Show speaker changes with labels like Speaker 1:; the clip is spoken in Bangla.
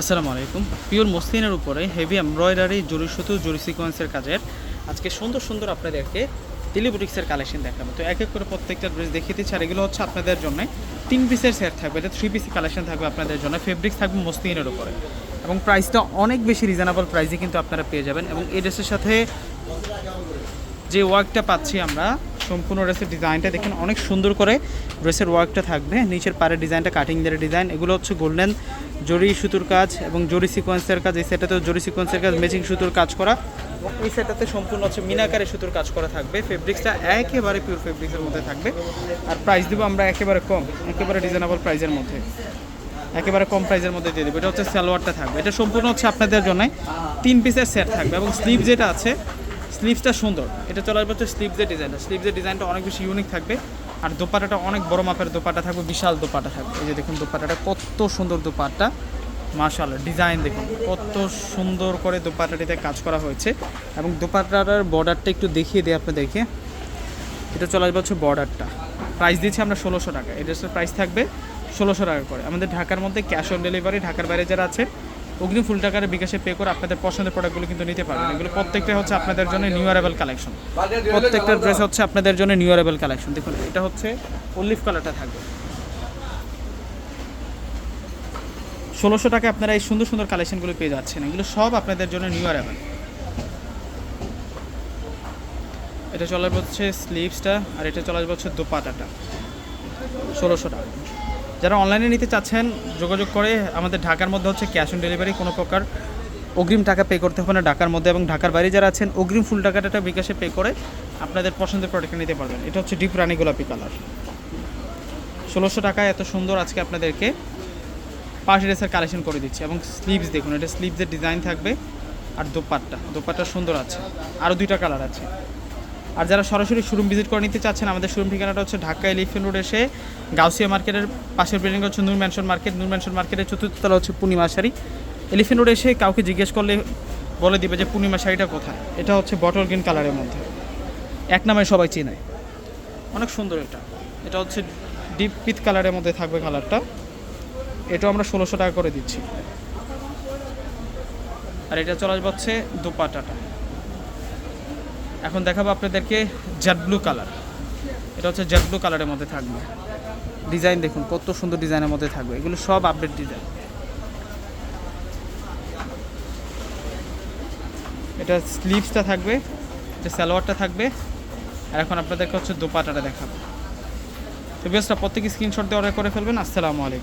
Speaker 1: আসসালামু আলাইকুম। পিওর মসলিনের উপরে হেভি এমব্রয়ডারি, জরি সুতো, জরি সিকোয়েন্সের কাজের আজকে সুন্দর সুন্দর আপনাদেরকে টেলিবুটিক্সের কালেকশন দেখাবো। তো এক এক করে প্রত্যেকটা ড্রেস দেখিয়ে দিচ্ছি, আর এগুলো হচ্ছে আপনাদের জন্য তিন পিসের সেট থাকবে, এটা থ্রি পিসি কালেকশন থাকবে আপনাদের জন্য। ফেব্রিক্স থাকবে মসলিনের উপরে। এবং প্রাইসটা অনেক বেশি রিজনেবল প্রাইসে কিন্তু আপনারা পেয়ে যাবেন। এবং এই ড্রেসের সাথে যে ওয়ার্কটা পাচ্ছি আমরা, সম্পূর্ণ ড্রেসের ডিজাইনটা দেখেন, অনেক সুন্দর করে ড্রেসের ওয়ার্কটা থাকবে। নিচের পাড়ের ডিজাইনটা কাটিং দের ডিজাইন এগুলো হচ্ছে গোল্ডেন জরি সুতোর কাজ এবং জরি সিকোয়েন্সের কাজ, এই সেটাতেও জরি সিকোয়েন্সের কাজ ম্যাচিং সুতোর কাজ করা এই সেটাতে সম্পূর্ণ হচ্ছে মিনাকারে সুতোর কাজ করা থাকবে। ফেব্রিক্সটা একেবারে পিওর ফেব্রিক্সের মধ্যে থাকবে। আর প্রাইস দেবো আমরা একেবারে কম, একেবারে রিজনেবল প্রাইসের মধ্যে। একেবারে কম প্রাইসের মধ্যে দিয়ে দেবো। এটা হচ্ছে সালোয়ারটা থাকবে। এটা সম্পূর্ণ হচ্ছে আপনাদের জন্য তিন পিসের সেট থাকবে এবং স্লিভ যেটা আছে স্লিভসটা সুন্দর। এটা চলে আসবে হচ্ছে স্লিভসের ডিজাইনটা স্লিভসের ডিজাইনটা অনেক বেশি ইউনিক থাকবে। আর দোপাটাটা অনেক বড় মাপের দোপাটা থাকবে, বিশাল দোপাটা থাকবে। এই যে দেখুন দোপাটাটা কত সুন্দর দোপাট্টা। মার্শাল ডিজাইন দেখুন, কত সুন্দর করে দোপাটাটিতে কাজ করা হয়েছে। এবং দোপাটাটার বর্ডারটা একটু দেখিয়ে দিই আপনাদেরকে। এটা চলে আসবে হচ্ছে বর্ডারটা। প্রাইস দিচ্ছি আমরা ষোলোশো টাকা। এই ড্রেসের প্রাইস থাকবে ষোলোশো টাকা করে। আমাদের ঢাকার মধ্যে ক্যাশ অন ডেলিভারি ঢাকার বাইরে যারা আছে অগ্নি ফুল টাকার বিকাশে পে করে আপনাদের পছন্দের প্রোডাক্টগুলো কিন্তু নিতে পারবেন। এগুলো প্রত্যেকটা হচ্ছে আপনাদের জন্য নিউ অ্যারেবল কালেকশন প্রত্যেকটা ড্রেস হচ্ছে আপনাদের জন্য নিউ অ্যারেবল কালেকশন দেখুন এটা হচ্ছে অলিভ কালারটা থাকবে। ষোলোশো টাকা আপনারা এই সুন্দর সুন্দর কালেকশনগুলো পেয়ে যাচ্ছেন। এগুলো সব আপনাদের জন্য নিউ অ্যারেবল এটা চলে আসবে হচ্ছে স্লিভসটা আর এটা চলে আসবে হচ্ছে দোপাটাটা। ষোলোশো টাকা। যারা অনলাইনে নিতে চাচ্ছেন, যোগাযোগ করে আমাদের ঢাকার মধ্যে হচ্ছে ক্যাশ অন ডেলিভারি কোনো প্রকার অগ্রিম টাকা পে করতে হবে না ঢাকার মধ্যে এবং ঢাকার বাইরে যারা আছেন, অগ্রিম ফুল টাকাটা বিকাশে পে করে আপনাদের পছন্দের প্রোডাক্ট নিতে পারবেন। এটা হচ্ছে ডিপ রানি গোলাপি কালার ষোলোশো টাকায় এত সুন্দর আজকে আপনাদেরকে পাশ ড্রেসের কালেকশন করে দিচ্ছি এবং স্লিভস দেখুন, এটা স্লিভসের ডিজাইন থাকবে আর দোপাট্টা। দোপাট্টা সুন্দর আছে। আরও দুইটা কালার আছে। আর যারা সরাসরি শোরুম ভিজিট করে নিতে চাচ্ছেন, আমাদের শোরুম ঠিকানাটা হচ্ছে ঢাকা এলিফেন্ট রোড এসে গাউসিয়া মার্কেটের পাশের বিল্ডিং হচ্ছে Noor mansion market. Noor mansion মার্কেটের চতুর্থ তলা হচ্ছে পূর্ণিমা শাড়ি। এলিফেন্ট রোড এসে কাউকে জিজ্ঞেস করলে বলে দিবে যে পূর্ণিমা শাড়িটা কোথায়। এটা হচ্ছে বটল গ্রিন কালারের মধ্যে। এক নামে সবাই চেনে। অনেক সুন্দর এটা। এটা হচ্ছে ডিপ পিত কালারের মধ্যে থাকবে কালারটা। এটাও আমরা ষোলোশো টাকা করে দিচ্ছি। আর এটা চলে আসবে হচ্ছে দুপাটাটা। এখন দেখাবো আপনাদেরকে জেড ব্লু কালার এটা হচ্ছে জেড ব্লু কালারের মধ্যে থাকবে। ডিজাইন দেখুন, কত সুন্দর ডিজাইনের মধ্যে থাকবে। এগুলো সব আপডেট ডিজাইন এটা স্লিভসটা থাকবে, এটা সালোয়ারটা থাকবে। আর এখন আপনাদেরকে হচ্ছে দোপাটাটা দেখাবো। তো বেস্টটা প্রত্যেকে স্ক্রিনশট দিয়ে অর্ডার করে ফেলবেন। আসসালামু আলাইকুম।